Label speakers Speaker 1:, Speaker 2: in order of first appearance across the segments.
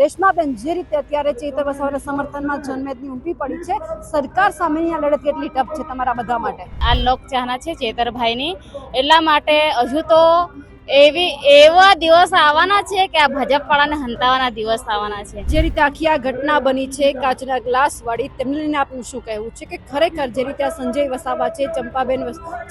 Speaker 1: રેશમાબેન, જે રીતે અત્યારે ચેતર વસાવાના સમર્થનમાં જનમેદની ઉમટી પડી છે, સરકાર સામેની આ લડત કેટલી ટફ છે તમારા બધા માટે?
Speaker 2: આ લોકચાહના છે ચેતરભાઈની. એટલા માટે હજુ તો એવી એવા દિવસ આવવાના છે કે આ ભાજપ વાળાને હંતાવાના દિવસ આવવાના છે.
Speaker 1: જે રીતે આખી આ ઘટના બની છે કાચના ગ્લાસ વાળી તેમને લઈને આપનું શું કહેવું છે કે ખરેખર જે રીતે આ સંજય વસાવા છે ચંપાબેન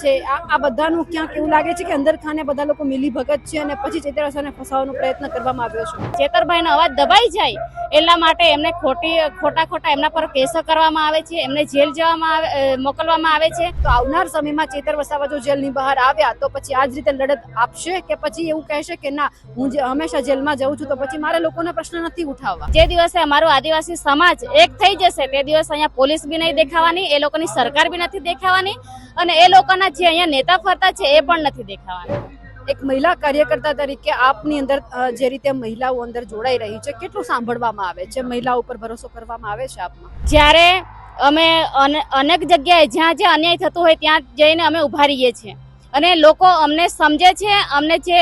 Speaker 1: છે આ આ બધાનું ક્યાંક એવું લાગે છે કે અંદર ખાને બધા લોકો મિલી ભગત છે અને પછી ચેતર વસાવાને ફસાવવાનો પ્રયત્ન કરવામાં આવ્યો છે.
Speaker 2: ચેતરભાઈનો અવાજ દબાઈ જાય એટલા માટે એમને ખોટી ખોટા ખોટા એમના પર કેસો કરવામાં આવે છે એમને જેલ જવામાં આવે મોકલવામાં આવે છે.
Speaker 1: તો આવનાર સમયમાં ચેતર વસાવા જો જેલની બહાર આવ્યા તો પછી આ જ રીતે લડત આપશે? કે પછી એવું કહેશે કે ના હું જે હંમેશા જેલમાં જઉં છું તો પછી મારે લોકોના પ્રશ્ન નથી ઉઠાવવા.
Speaker 2: જે દિવસે અમારો આદિવાસી સમાજ એક થઈ જશે તે દિવસ અહીંયા પોલીસ બી નહીં દેખાવાની એ લોકોની સરકાર બી નથી દેખાવાની અને એ લોકોના જે અહીંયા નેતા ફરતા છે એ પણ નથી દેખાવાના.
Speaker 1: એક મહિલા કાર્યકર્તા તરીકે આપની અંદર જે રીતે મહિલાઓ અંદર જોડાઈ રહી છે કેટલું સાંભળવામાં આવે છે? મહિલાઓ ઉપર ભરોસો કરવામાં આવે છે આપમાં?
Speaker 2: જ્યારે અમે અને- અનેક જગ્યાએ જ્યાં જે અન્યાય થતો હોય ત્યાં જઈને અમે ઊભા રહીએ છીએ. અને લોકો અમને સમજે છે અમને જે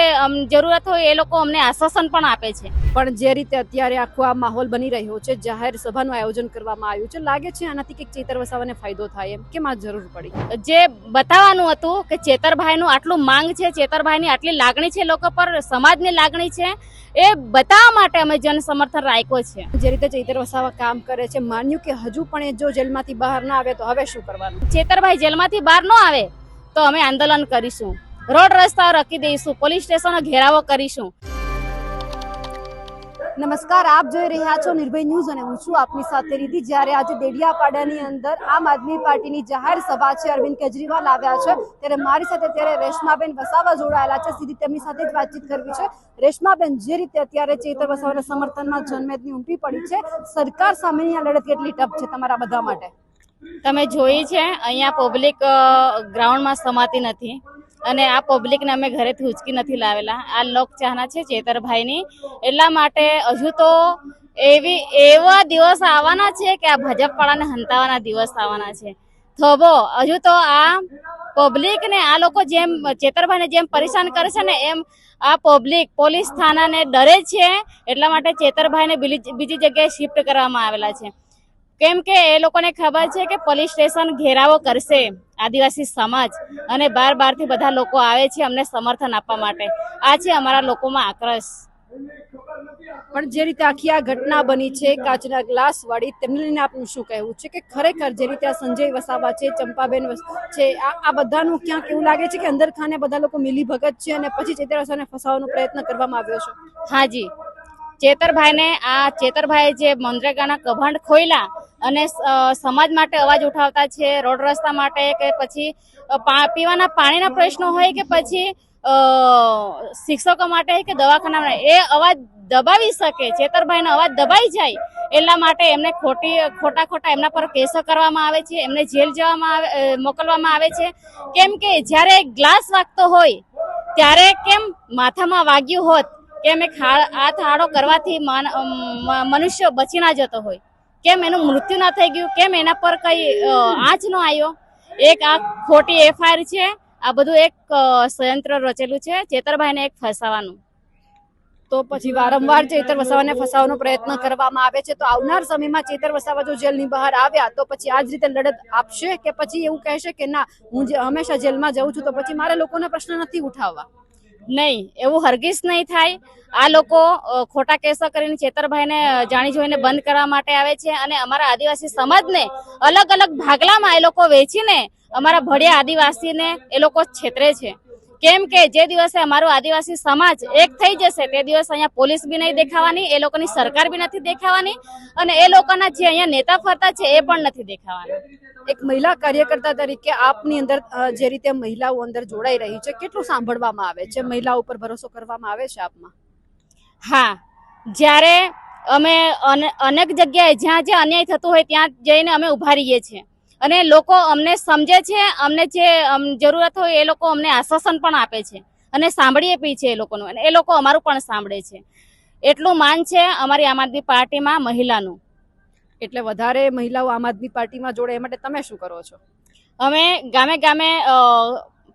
Speaker 2: જરૂરત હોય એ લોકો અમને આશ્વાસન પણ આપે છે.
Speaker 1: પણ જે રીતે અત્યારે આખો આ માહોલ બની રહ્યો છે જાહેર સભાનું આયોજન કરવામાં આવ્યું છે લાગે છે આનાથી કંઈક ચેતર વસાવાને ફાયદો થાય એમ કેમ આ જરૂર પડી?
Speaker 2: જે બતાવવાનું હતું કે ચેતરભાઈનું આટલું માંગ છે ચેતરભાઈની આટલી લાગણી છે લોકો પર સમાજની લાગણી છે એ બતાવવા માટે અમે જન સમર્થન રાખ્યો છે.
Speaker 1: જે રીતે ચેતર વસાવા કામ કરે છે માન્યું કે હજુ પણ એ જો જેલમાંથી બહાર ના આવે તો હવે શું કરવાનું?
Speaker 2: ચેતરભાઈ જેલમાંથી બહાર ન આવે. તો અમે આંદોલન કરીશું. રોડ રસ્તાઓ રખી દઈશું, પોલીસ સ્ટેશનો ઘેરાવો કરીશું.
Speaker 1: નમસ્કાર, આપ જોઈ રહ્યા છો નિર્ભય ન્યૂઝ અને હું છું આપની સાથે રીતિ જ્યારે આજે દેડિયાપાડાની અંદર આમ આદમી પાર્ટીની જાહેર સભા છે, અરવિંદ કેજરીવાલ આવ્યા છે, ત્યારે મારી સાથે ત્યારે રેશમાબેન વસાવા જોડાયેલા છે, સીધી તેમની સાથે જ વાતચીત કરવી છે. રેશમાબેન, જે રીતે અત્યારે ચેતર વસાવાના સમર્થનમાં જનમેદની ઉમટી પડી છે, સરકાર સામેની આ લડત કેટલી ટફ છે તમારા બધા માટે?
Speaker 2: તમે જોઈ છે, અહીંયા પબ્લિક ગ્રાઉન્ડમાં સમાતી નથી. અને આ પબ્લિકને અમે ઘરેથી ઉચકી નથી લાવેલા. આ લોક ચાહના છે ચેતરભાઈની. એટલા માટે હજુ તો એવી, એવા દિવસ આવવાના છે કે આ ભાજપવાળાને હંતાવાના દિવસ આવવાના છે. થોભો હજુ તો આ પબ્લિકને આ લોકો જેમ, ચેતરભાઈને જેમ પરેશાન કરે છે ને એમ આ પબ્લિક પોલીસ થાનાને ડરે છે. એટલા માટે ચેતરભાઈને બીજી જગ્યાએ શિફ્ટ કરવામાં આવેલા છે. કેમ કે એ લોકોને ખબર છે કે પોલીસ સ્ટેશન ઘેરાવો કરશે આદિવાસી સમાજ અને બાર બારથી બધા લોકો આવે છે અમને સમર્થન આપવા માટે. આ છે અમારા લોકોમાં આક્રોશ.
Speaker 1: પણ જે રીતે આખી આ ઘટના બની છે કાચના ગ્લાસ વાળી તેમને લઈને આપનું શું કહેવું છે કે ખરેખર જે રીતે આ સંજય વસાવા છે ચંપાબેન છે આ આ બધાનું ક્યાંક એવું લાગે છે કે અંદર ખાને બધા લોકો મિલી ભગત છે અને પછી ચેતર વસાવાને ફસાવવાનો પ્રયત્ન કરવામાં આવ્યો છે?
Speaker 2: હાજી ચેતરભાઈને આ ચેતરભાઈએ જે મનરેગાના કભાંડ ખોયલા અને સમાજ માટે અવાજ ઉઠાવતા છે, રોડ રસ્તા માટે કે પછી પીવાના પાણીના પ્રશ્નો હોય કે પછી શિક્ષકો માટે કે દવાખાના માટે, એ અવાજ દબાવી શકે, ચેતરભાઈનો અવાજ દબાઈ જાય એટલા માટે એમને ખોટી, ખોટા ખોટા એમના પર કેસો કરવામાં આવે છે, એમને જેલ જવામાં આવે મોકલવામાં આવે છે. કેમ કે જ્યારે ગ્લાસ વાગતો હોય, ત્યારે કેમ માથામાં વાગ્યું હોત, કેમ એક આ થાળો કરવાથી માન- મનુષ્ય બચી ના જતો હોય. કેમ એનું મૃત્યુ ના થઈ ગયું? કેમ એના પર કઈ આંચ ન આવ્યો એક આ ખોટી એફઆઈઆર છે. આ બધું એક સંયંત્ર રચેલું છે. ચેતરભાઈને એક ફસાવાનું.
Speaker 1: તો પછી વારંવાર ચેતર વસાવાને ફસાવવાનો પ્રયત્ન કરવામાં આવે છે. તો આવનાર સમયમાં ચેતર વસાવા જો જેલની બહાર આવ્યા, તો પછી આ જ રીતે લડત આપશે કે પછી એવું કહેશે કે ના, હું જે હંમેશા જેલમાં જઉં છું, તો પછી મારા લોકોના પ્રશ્ન નથી ઉઠાવવા.
Speaker 2: નહીં, એવું હરગીસ નહીં થાય. આ લોકો ખોટા કેસો કરીને છેતરભાઈને જાણી જોઈને બંધ કરવા માટે આવે છે અને અમારા આદિવાસી સમાજને અલગ અલગ ભાગલામાં એ લોકો વેચીને અમારા ભળિયા આદિવાસીને એ લોકો છેતરે છે. કેમ કે જે દિવસે અમારો આદિવાસી સમાજ એક થઈ જશે તે દિવસ અહીંયા પોલીસ બી નહીં દેખાવાની એ લોકોની સરકાર બી નથી દેખાવાની અને એ લોકોના જે અહીંયા નેતા ફરતા છે એ પણ નથી દેખાવાના.
Speaker 1: એક મહિલા કાર્યકર્તા તરીકે આપની અંદર જે રીતે મહિલાઓ અંદર જોડાઈ રહી છે કેટલું સાંભળવામાં આવે છે? મહિલાઓ ઉપર ભરોસો કરવામાં આવે છે આપમાં?
Speaker 2: હા જ્યારે અમે અને- અનેક જગ્યાએ જ્યાં જ્યાં અન્યાય થતો હોય ત્યાં જઈને અમે ઊભા રહીએ છીએ. અને લોકો અમને સમજે છે અમને જે જરૂરત હોય એ લોકો અમને આશ્વાસન પણ આપે છે. અને સાંભળીએ પી છે એ લોકોનું. અને એ લોકો અમારું પણ સાંભળે છે. એટલું માન છે અમારી આમ આદમી પાર્ટીમાં મહિલાનું.
Speaker 1: એટલે વધારે મહિલાઓ આમ આદમી પાર્ટીમાં જોડે એ માટે તમે શું કરો છો?
Speaker 2: અમે ગામે ગામે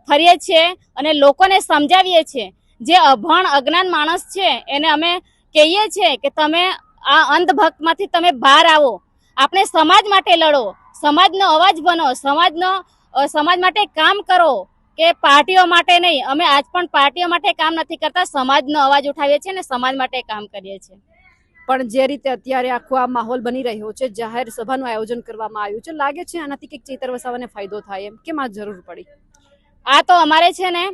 Speaker 2: ફરીએ છીએ અને લોકોને સમજાવીએ છીએ. જે અભણ અજ્ઞાન માણસ છે એને અમે કહીએ છીએ કે તમે આ અંધભક્તમાંથી તમે બહાર આવો. આપણે સમાજ માટે લડો. સમાજનો અવાજ બનો સમાજનો સમાજ માટે કામ કરો કે પાર્ટીઓ માટે નહીં. અમે આજ પણ પાર્ટીઓ માટે કામ નથી કરતા સમાજનો અવાજ ઉઠાવીએ છીએ અને સમાજ માટે કામ કરીએ છીએ.
Speaker 1: પણ જે રીતે અત્યારે આખો આ માહોલ બની રહ્યો છે જાહેર સભાનું આયોજન કરવામાં આવ્યું છે લાગે છે આનાથી કંઈક ચેતર વસાવાને ફાયદો થાય એમ? કેમ આ જરૂર પડી?
Speaker 2: આ તો અમારે છે ને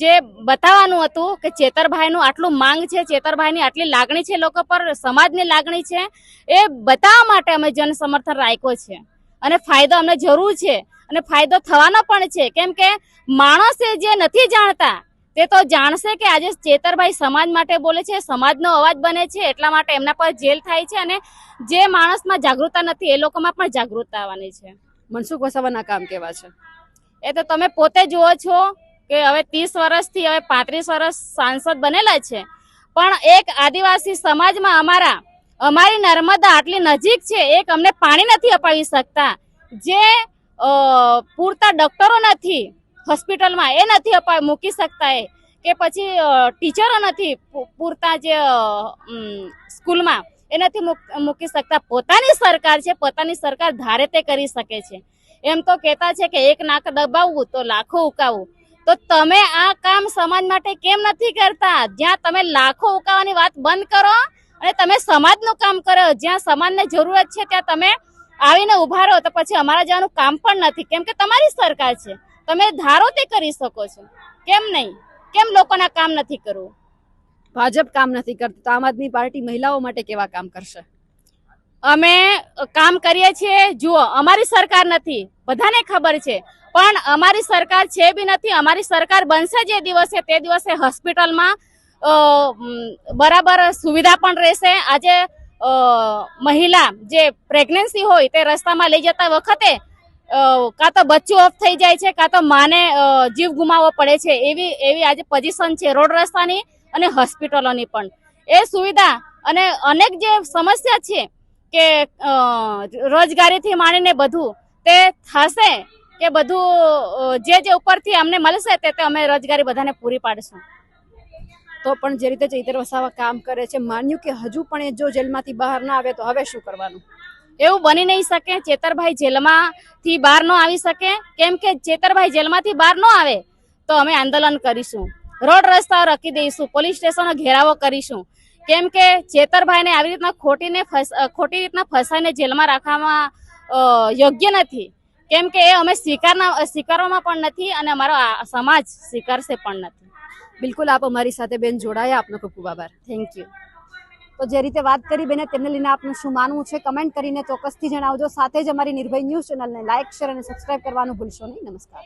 Speaker 2: જે બતાવવાનું હતું કે ચેતરભાઈનું આટલું માંગ છે ચેતરભાઈની આટલી લાગણી છે લોકો પર સમાજની લાગણી છે એ બતાવવા માટે અમે જન સમર્થન રાખ્યો છે. અને ફાયદો અમને જરૂર છે. અને ફાયદો થવાનો પણ છે. કેમ કે માણસે જે નથી જાણતા તે તો જાણશે કે આજે ચેતરભાઈ સમાજ માટે બોલે છે સમાજનો અવાજ બને છે એટલા માટે એમના પર જેલ થાય છે અને જે માણસમાં જાગૃતતા નથી એ લોકોમાં પણ જાગૃતતા આવવાની છે.
Speaker 1: મનસુખ વસાવાના કામ કેવા છે?
Speaker 2: એ તો તમે પોતે જુઓ છો કે હવે ત્રીસ વર્ષથી હવે પાંત્રીસ વર્ષ સાંસદ બનેલા છે. પણ એક આદિવાસી સમાજમાં અમારા અમારી નર્મદા આટલી નજીક છે, એક અમને પાણી નથી અપાવી શકતા. જે પૂરતા ડોક્ટરો નથી, હોસ્પિટલમાં, એ નથી અપાવી, મૂકી શકતા એ. કે પછી ટીચરો નથી પૂરતા જે સ્કૂલમાં, એ નથી મૂક- મૂકી શકતા. પોતાની સરકાર છે, પોતાની સરકાર ધારે તે કરી શકે છે. એમ તો કહેતા છે કે એક નાક દબાવવું તો લાખો ઉકાવવું તો તમે આ કામ સમાજ માટે કેમ નથી કરતા? જ્યાં તમે લાખો ઉકાવવાની વાત બંધ કરો અને તમે સમાજનું કામ કરો જ્યાં સમાજને જરૂરત છે ત્યાં તમે આવીને ઊભા રહો તો પછી અમારા જવાનું કામ પણ નથી. કેમ કે તમારી સરકાર છે. તમે ધારો તે કરી શકો છો. કેમ નહીં? કેમ લોકોના કામ નથી કરવું?
Speaker 1: ભાજપ કામ નથી કરતું. તો આમ આદમી પાર્ટી મહિલાઓ માટે કેવા કામ કરશે?
Speaker 2: અમે કામ કરીએ છીએ. જુઓ અમારી સરકાર નથી. બધાને ખબર છે. પણ અમારી સરકાર છે બી નથી. અમારી સરકાર બનશે જે દિવસે તે દિવસે હોસ્પિટલમાં બરાબર સુવિધા પણ રહેશે. આજે મહિલા જે પ્રેગ્નન્સી હોય તે રસ્તામાં લઈ જતા વખતે કાં તો બચ્ચું ઓફ થઈ જાય છે, કાં તો માને જીવ ગુમાવવો પડે છે. એવી એવી આજે પોઝિશન છે રોડ રસ્તાની અને હોસ્પિટલોની પણ. એ સુવિધા અને અનેક જે સમસ્યા છે કે રોજગારીથી માંડીને બધું, તે થશે કે બધું જે જે ઉપરથી અમને મળશે તે અમે રોજગારી બધાને પૂરી પાડશું.
Speaker 1: તો પણ જે રીતે ચૈતર વસાવા કામ કરે છે, માન્યું કે હજુ પણ એ જો જેલમાંથી બહાર ના આવે તો હવે શું કરવાનું?
Speaker 2: એવું બની નહીં શકે. ચેતરભાઈ જેલમાંથી બહાર ન આવી શકે. કેમ કે ચેતરભાઈ જેલમાંથી બહાર ન આવે તો અમે આંદોલન કરીશું. રોડ રસ્તાઓ રખી દઈશું, પોલીસ સ્ટેશનો ઘેરાવો કરીશું. કેમ કે ચેતરભાઈને આવી રીતના ખોટીને ખોટી રીતના ફસાઈને જેલમાં રાખવામાં યોગ્ય નથી. કેમ કે એ અમે સ્વીકારના, સ્વીકારવામાં પણ નથી અને અમારો સમાજ સ્વીકારશે પણ નથી.
Speaker 1: બિલકુલ, આપ અમારી સાથે બેન જોડાયા. આપનો ખૂબ ખૂબ આભાર.
Speaker 2: થેન્ક યુ
Speaker 1: તો જે રીતે વાત કરી બેને, તેમને લઈને આપનું શું માનવું છે, કમેન્ટ કરીને ચોક્કસથી જણાવજો. સાથે જ અમારી નિર્ભય ન્યૂઝ ચેનલને લાઇક શેર અને સબસ્ક્રાઇબ કરવાનું ભૂલશો નહીં. નમસ્કાર.